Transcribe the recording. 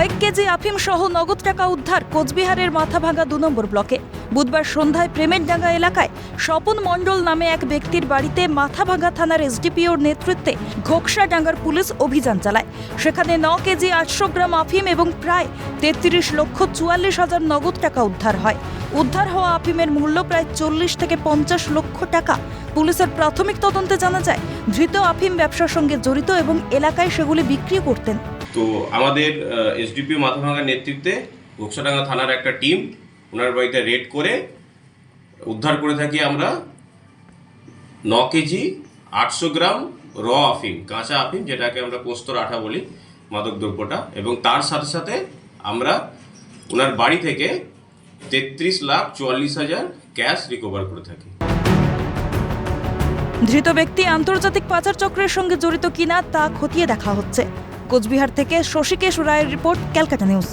কয়েক কেজি আফিম সহ নগদ টাকা উদ্ধার কোচবিহারের মাথাভাঙ্গা দু নম্বর ব্লকে। বুধবার সন্ধ্যায় প্রেমেরডাঙ্গা এলাকায় স্বপন মণ্ডল নামে এক ব্যক্তির বাড়িতে মাথাভাঙ্গা থানার এসডিপিওর নেতৃত্বে ঘোকসাডাঙ্গার পুলিশ অভিযান চালায়। সেখানে ন কেজি আটশো গ্রাম আফিম এবং প্রায় তেত্রিশ লক্ষ চুয়াল্লিশ হাজার নগদ টাকা উদ্ধার হয়। উদ্ধার হওয়া আফিমের মূল্য প্রায় চল্লিশ থেকে পঞ্চাশ লক্ষ টাকা। পুলিশের প্রাথমিক তদন্তে জানা যায়, ধৃত আফিম ব্যবসার সঙ্গে জড়িত এবং এলাকায় সেগুলি বিক্রি করতেন। তো আমাদের এসডিপিও মাথাভাঙ্গার নেতৃত্বে ঘোকসাডাঙ্গা থানার একটা টিম, ওনার বাড়িতে রেড করে উদ্ধার করে থাকি আমরা ন কেজি আটশো গ্রাম র আফিম, কাঁচা আফিম, যেটাকে আমরা পোস্তর আঠা বলি, মাদক দ্রব্যটা। এবং তার সাথে সাথে আমরা ওনার বাড়ি থেকে তেত্রিশ লাখ চুয়াল্লিশ হাজার ক্যাশ রিকভার করে থাকি। ধৃত ব্যক্তি আন্তর্জাতিক পাচার চক্রের সঙ্গে জড়িত কিনা তা খতিয়ে দেখা হচ্ছে। কোচবিহার থেকে শশীকেশ রায়ের রিপোর্ট ক্যালকাটা নিউজ।